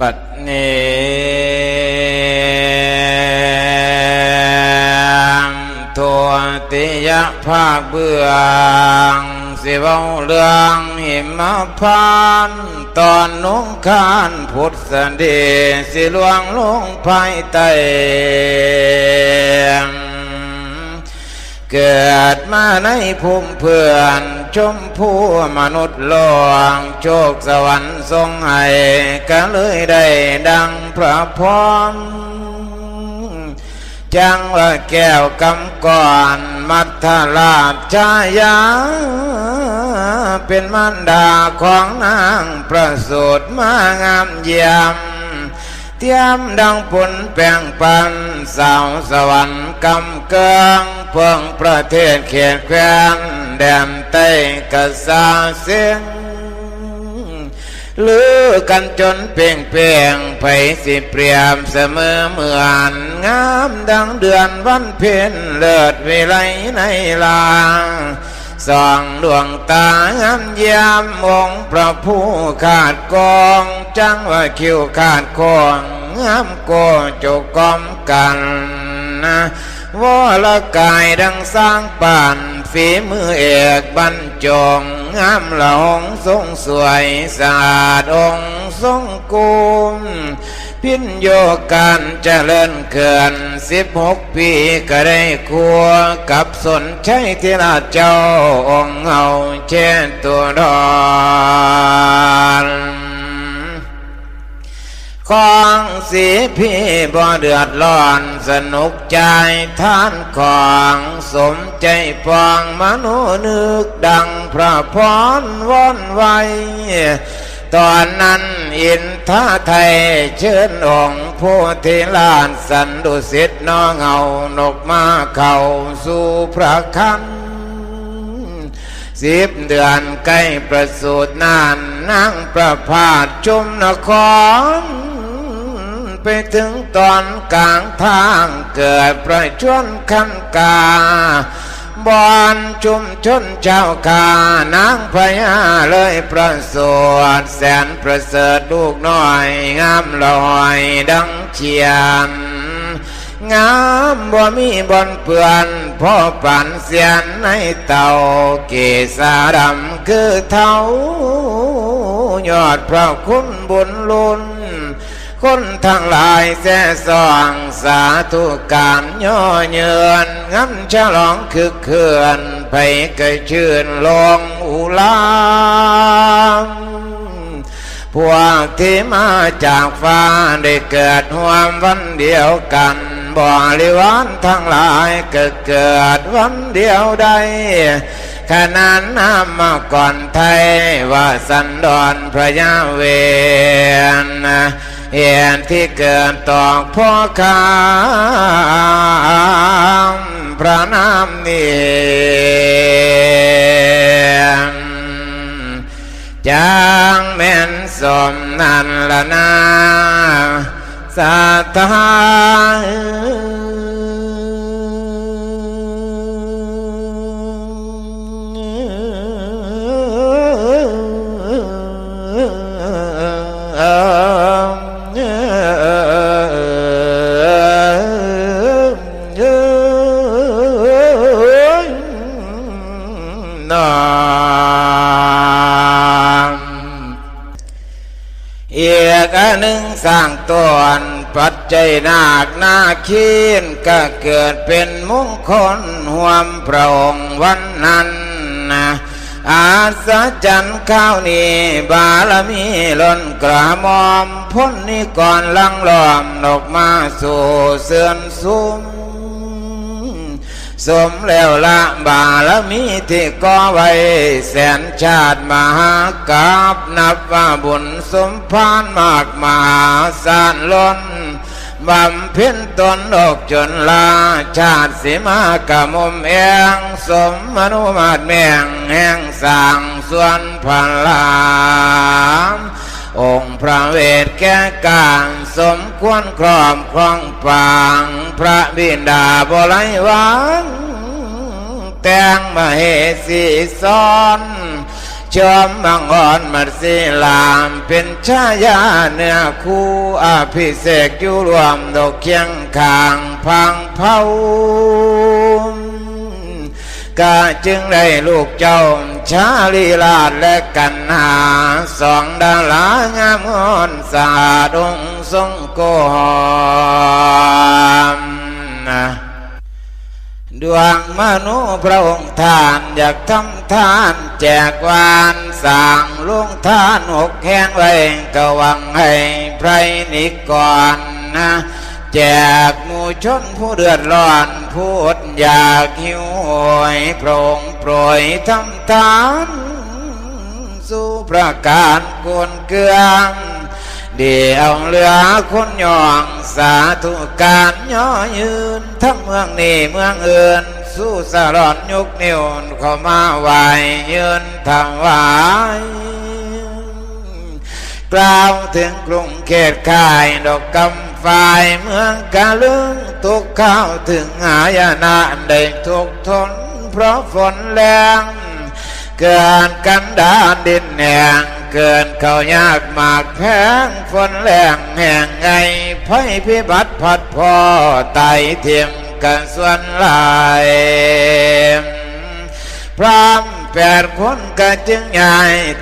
บัดนี้ทัวติยะภาคเบื้องสิเว้าเรื่องหิมพานตอนนุ่งคานพุทธเดสิลวงลงภายใต้ เกิดมาในภูมิเพื่อนชมผู้มนุษย์โลงโชคสวรรค์ทรงให้ก็เลยได้ดังพระพรจังว่าแก้วกำก่อนมัทธาชชายา เป็นมันดาของนางประสูตมางามเยี่ยมเทียมดังผลแปลงปันสาวสวรรค์กำเกิง พื่องประเทศเขียดแควนแดมใต้กษสาเสียงลือกันจนเปล่งเปล่งไผสิเปรียมเสมอเหมือนงามดังเดือนวันเพ็ญเลิศวิไลในลางส่องดวงตางามเยี่ยมองค์พระผู้ขาดกองจังว่าคิวขาดคองงามโกจกกอมกันนะ วอละกายดังสร้างป่านฝีมือเอกบรรจงงามหลงทรงสวยสะอาดองทรงกุมพินโยการเจริญเขื่อนสิบหกปีก็ได้ครัวกับสนใช้ที่ลาเจ้าองเอาเช่นตัวดอน ของสีพี่บ่เดือดร้อนสนุกใจท่านของสมใจฟองมโนนึกดังพระพรว่อนไวตอนนั้นอินท่าไทยเชิญองค์ผู้ทีลานสันดุสิตน้องเอานกมาเข้าสู่พระคันสิบเดือนใกล้ประสูตินานนั่งประพาสชุมนคร ไปถึงตอนกลางทางเกิดประชวนคันกาบอนชุมชนเจ้ากานางพญาเลยประสวดแสนประเสริฐลูกน้อย งามลอยดังเชียน งามบ่มีบนเปื่อนพ่อปันเสียนในเต่าเกษาดำคือเท้ายอดพระคุณบุญลุน คนทั้งหลายแซ่ซองสาธุการย่อเยือนงำฉลองคือเขื่อนไปกระชื่นลงอุลามพวกที่มาจากฟ้าได้เกิดห่วมวันเดียวกันบริวารทั้งหลายก็เกิดวันเดียวใดขนานนามมาก่อนไทยว่าสันดอนพระยาเวน เอ็นที่เกินตองพ่อคามพระนามนี้จางแม่นสมนันละนาสัทธา หนึ่งสร้างตนปัจจัยนาคนาคีนก็เกิดเป็นมงคลห่วมพระองค์วันนั้นนะอาสาจันข้าวนี้บารมีล้นกระหมอมพ้นนิก่อนลังล้อมนกมาสู่เสื่อนซุ้ม สมแล้วละบารมีที่ก่อไว้ แสนชาติมหากาบนับว่าบุญสมพานมากมหาศาลล้นบำเพ็ญตนอกจนลา ชาติสิมากะมุมเองสมมนุมาตแมงแห่งสางส่วนพันลาม องค์พระเวทแก่การสมควรครอบครองปางพระบิดาบไลหวังแต่งมาเหสีซ้อนชมบังอ่อนมัดสีลามเป็นชายาเนื้อคู่อภิเษกอยู่รวมดอกเคียงข้างพังเผา กาจึงได้ลูกเจ้า ชาลีลาดและกันหาสองดารางามงอนสาดงทรงโกหอมดวงมนุพระองค์ทานอยากทำทานแจกวานสร้างลุงทานหกแห่งไว้กวังให้ไพรนิกรนะ แจกหมู่ชนผู้เดือดร้อนพูดอยากหิวโหยโปร่งโปรยทำทาน สู่ประการกวนเกลืองเดี๋ยวเหลือคนยองสาธุการย่อยืน ทั้งเมืองนี้เมืองอื่น สู้สารอนยุกนิ้วเข้ามาไหวยืนทำไหวกล่าวถึงกรุงเขตข่ายดอกกำ ฝ่ายเมืองกาลึงตกข้าวถึงหายนะได้ทุกทนเพราะฝนแรงเกินกันดานดินแหงเกินเขายากมากแพงฝนแรงแห่งไงภัยพิบัติพัดพ่อไตเทียมกันส่วนลายพร้อมแปดคนก็จึงใหญ่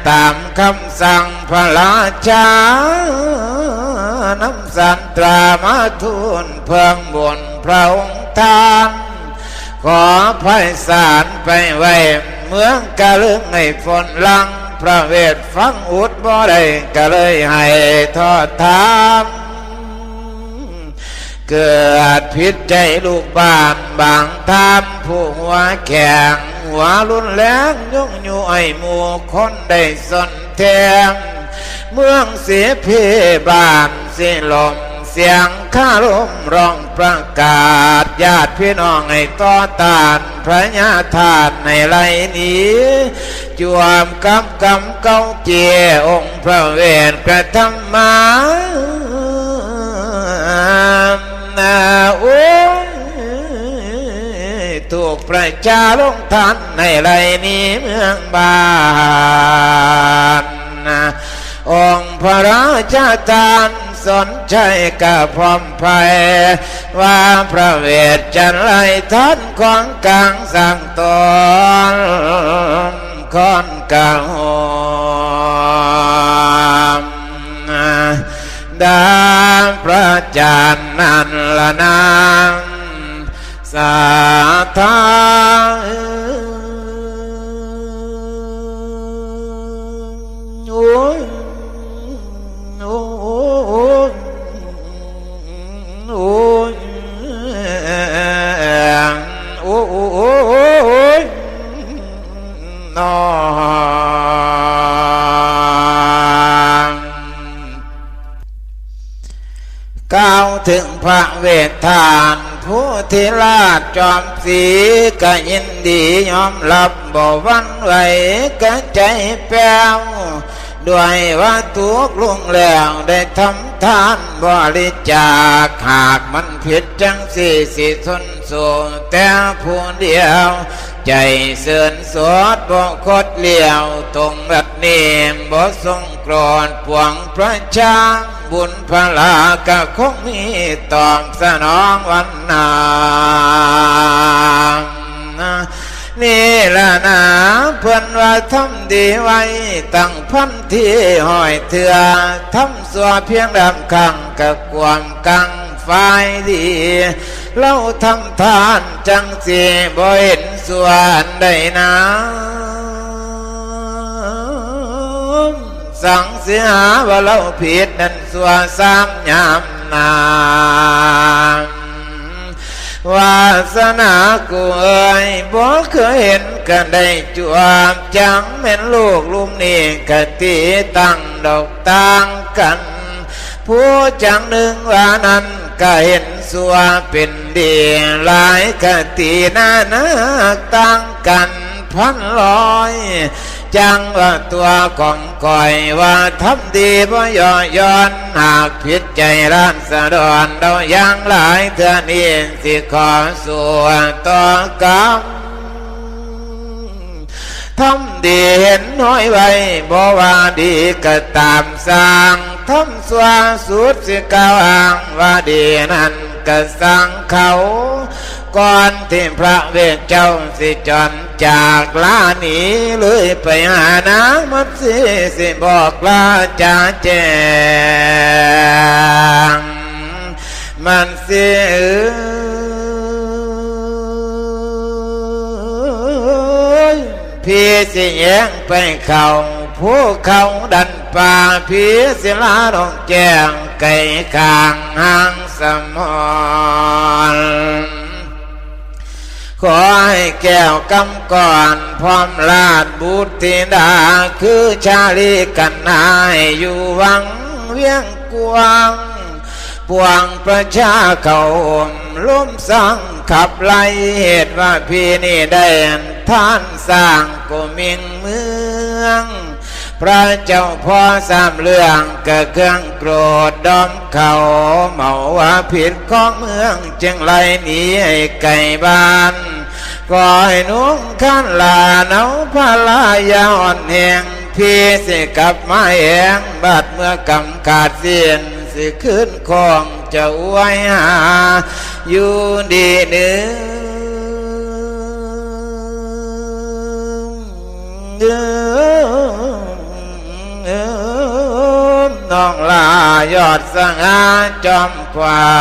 ตามคำสั่งพระราชา น้ำสันตรามาทูลเพิ่งบนพระองค์ทานขอไพศาลไปไว้ เมืองกะลึงให้ฝนลัง พระเวทฟังอุดบ่ได้ก็เลยให้ทอดทามเกิดพิษใจลูกบ้านบางทามผู้หัวแข็งหัวรุนแรงยุ่งอยู่ไอหมู่คนได้สนแทง เมืองเสียเพบานเสียลมเสียงข้าลมร้องประกาศ ญาติพี่น้องให้ต่อตานพระญาธาตุในไรนี้จวมกำกำเก้าเจียองค์พระเวทกระทำมานาโอ้ถูกประชาลงทันในไรนี้เมืองบานนะ องค์พระราชทานสนใจกับพร้อมไพว่าพระเวทจันไรทันของกลางสั่งตอนคอนกลางหอมดาพระจันทร์นันละนางสาธา ดาวถึงพระเวททาน ผู้ที่ลาดจอมสีก็ยินดียอมรับบ่วันไหวก็ใจแป้วด้วยว่าทุกลุงแล้วได้ทำทานบริจาคหากมันผิดจังสี่สิทนสู่แต่ผู้เดียว ใจเสื่อนสดบ่คดเลี้ยวตรงรัดเนีมบ่ทรงกรธปวงพระช้าง บุญพลากะคงมีตอบสนองวันนางนี่ละนาเพื่อนว่าทำดีไว้ตั้งพันที่หอยเถื่อทำสัวเพียงดำคังกับความกังฝ่ายดีเราทำทานจังสีบ่เห็นส่วนใดนะ สังเสียหาว่าเราผิดนั่นสัวสามยามนานวาสนากูเอ่ยบ่เคยเห็นกันได้จวบจังแม่นลูกลุมนี่กะตีตั้งดอกต่างกัน ผู้จังหนึ่งว่านั้นก็เห็นสัวเป็นดีหลายกะตีน้านักต่างกัน พันลอย จังว่าตัวของก่อยว่าทำดีบ่ย่อย้อนหากผิดใจร้านสะดอนเรายังหลายเทื่อนี้สิขอสู่ต่อกรรมทำดีเห็นน้อยไว้บ่ว่าดีก็ตามสร้างทำสัวสุดสิกาวอ้างว่าดีนั้นก็สร้างเขา ก่อนที่พระเวทเจ้าสิจอนจากลาหนีเลยไปหาน้ำมันสิสิบอกลาจะแจงมันสิเอยพี่สิแยงไปเขาผู้เขาดันป่าพี่สิลาดองแจงไก่คางหางสมอน ขอให้แก้วกำก่อนพร้อมลาดบุตรธิดาคือชาลีกันนายอยู่วังเวียงกวางปวงประชาเขาล้มสร้างขับไล่เหตุว่าพี่นี่ได้ท่านสร้างกุมิงเมือง พระเจ้าพ่อสามเรื่องเก็เครื่องโกรธดอมเขาเมาว่าผิดของเมืองจึงไล่หนีให้ไก่บ้านก็ให้นุ่งขันลาเนาพาลายาอ่อนแหงพี่สิกลับมาแหงบาดเมื่อกำขาดเสียนสิขึ้นคองจะอวยหา อยู่ดีเนื้อ น้องลายอดสง่าจอมควา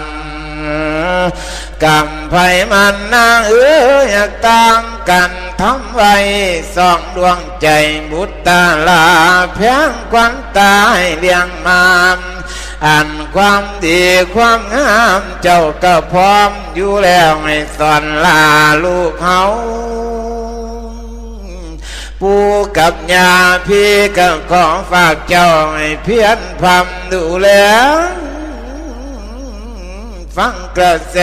นกำไพมันนางเอ้ยอยากตางกันทำไว้สองดวงใจบุตรตาลาเพียงควันตายเลี้ยงมามอันความดีความงามเจ้าก็พร้อมอยู่แล้วให้สอนลาลูกเขา ปูกับยาพี่ก็ขอฝากเจ้าให้เพียรพำดูแลฟังกระแส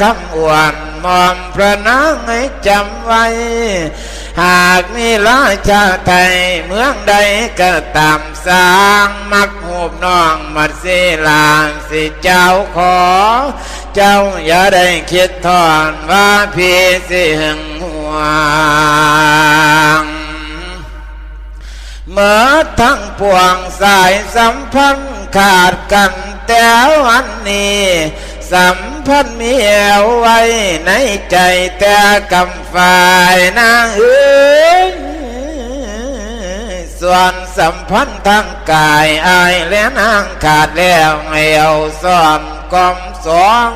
คำอวนมอมพระนางให้จำไว้ หากมีราชาไทยเมืองใดก็ตามสร้างมักหูบน้องมัดสีลางสิเจ้าขอ เจ้าอย่าได้คิดทอนว่าพี่สิหึงหวง เมื่อทั้งปวงสายสัมพันธ์ขาดกันแต่วันนี้สัมพันธ์มีแอวไว้ในใจแต่กำฝ่ายนางเอ้ยส่วนสัมพันธ์ทางกายอายและนางขาดแล้วให้เอาซ่อมกอมสอง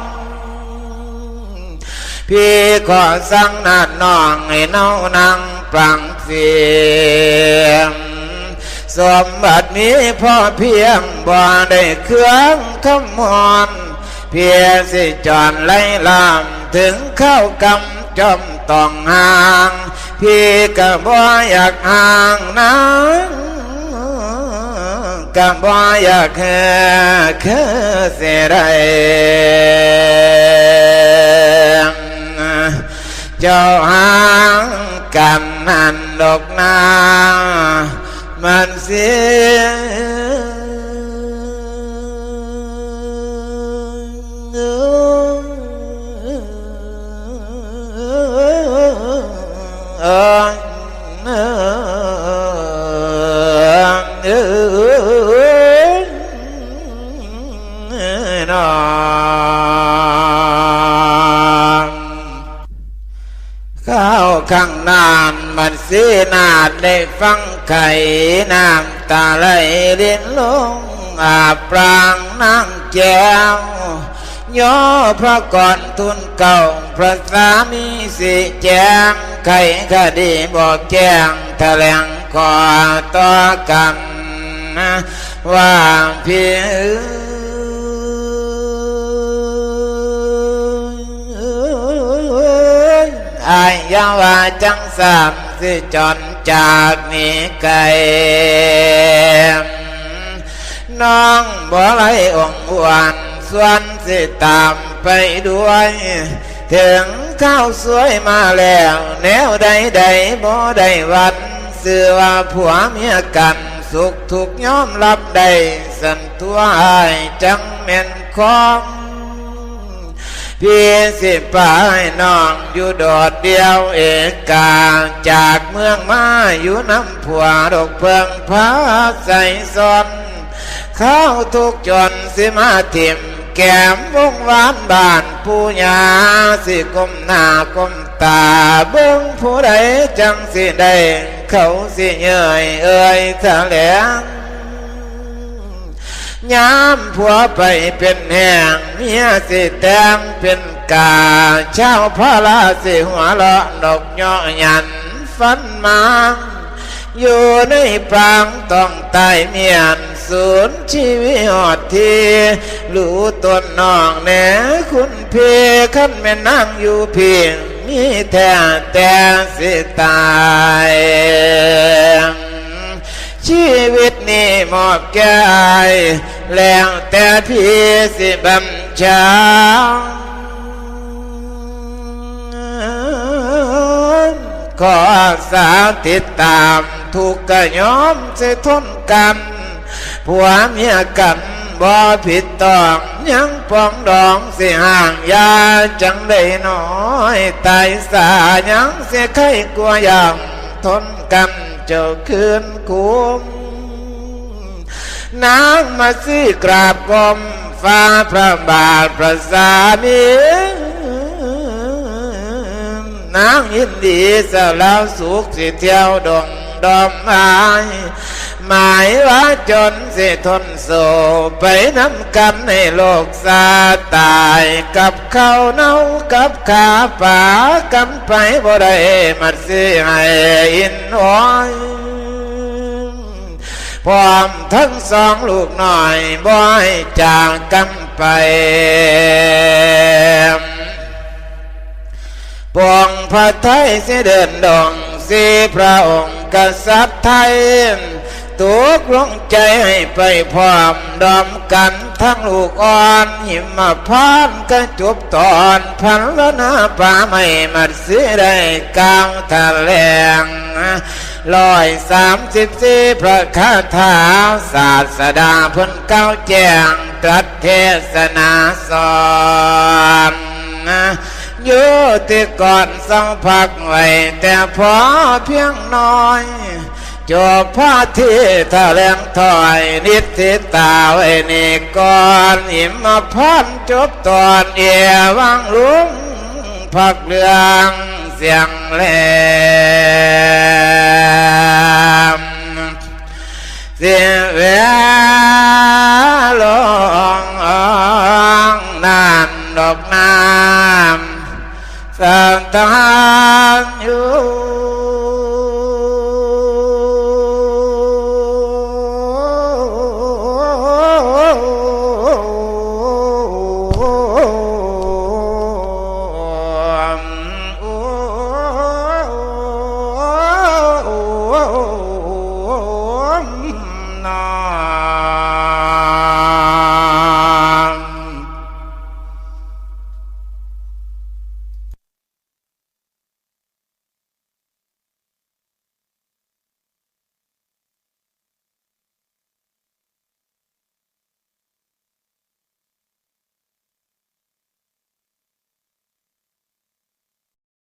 พี่ขอสั่งนาดน้องให้เนานังปรังเสียง สมบัติมีพ่อเพียงบ่ได้เครื่องขมอนเพียงสิจอนไล่ลามถึงเข้ากำจอมต้องห่าง พี่ก็บ่อยากห่างนะก็บ่อยากแค่คือเสียได้เจ้าหางกันนันดอกนา มันเสียเออเอ อน้องข้าวข้างนานมันสีนาดได้ฟังไข่น้ำตาไหลเลียนลงอาบปรางนางแก้วย่อพระก่อนทุนเก่าพระสามีสิแจงไข่คดีบอกแจงแถลงขอต่อกันว่าพี่อายยาวาจังสาม สิจอนจากนี้ไกลน้องบ่ไหลองค์อ้วนส่วนสิตามไปด้วย ถึงข้าวสวยมาแล้ว แนวใดใดบ่ได้วันเสือว่าผัวเมียกันสุขทุกข์ยอมรับได้สันตัวอายจังแม่นของ พี่สิไปน้องอยู่โดดเดียวเอกาจากเมืองมาอยู่น้ำผัวดอกเพิงพาใส่ซอนเข้าทุกจนสิมาทิมแก้มวงหวานบานผู้ยาสิก้มหน้าก้มตาเบิ้งผู้ใดจังสิได้เขาสิเย่ยเอ่ยแถลง ยามผัวไปเป็นแห่งเมียสิแตงเป็นกาเช้าพระลาสิหัวเราะดอกย่อหยันฟันมาอยู่ในปางต้องตายเมียนสูญชีวิตอดทีรู้ตนน้องแหน่คุณเพขันแม่นั่งอยู่เพียงมีแท้แต่สิตาย ชีวิตนี้หมอบแก่อายแล้วแต่พี่สิบำชาขอสาวติดตามถูกกระยอมเสทนกันผัวเมียกันบ่ผิดต้องยังปองดองสิห่างยาจังได้น้อยตายสายังเสียไข้กลัวอย่างทนกัน เจ้าคืนคุ้มนางมาซื้อกราบกรมฟ้าพระบาทพระสามีนางยินดีสแล้วสุขสิเที่ยวดง ดอมไม้หมายว่าจนสิทนโศไปน้ำกันในโลกสาตายกับเขาเน่ากับขาป่ากันไปบ่ได้มัดสิให้อินอ้อยพร้อมทั้งสองลูกหน่อยบ่อยจากกันไปปวงพระไทยสิเดินดองสีพระองค์ กษัตริย์ไทยตกลงใจให้ไปพร้อมดอมกันทั้งลูกอ่อนหิมพานต์ก็จบตอนพันละนาป่าไม่มัดสิได้กลางทะเลงร้อยสามสิบสี่พระคาถาศาสดาพ้นเก้าแจ้งตรัสเทศนาสอน อยู่ที่ก่อนสองพักไว้แต่พอเพียงน้อยจบพาที่ทะเลงถอยนิดทิตาไว้นี่ก่อนหิมพานจบตอนเอวังลุงพักเรื่องเสียงแหลมเสีย สังทางอยู่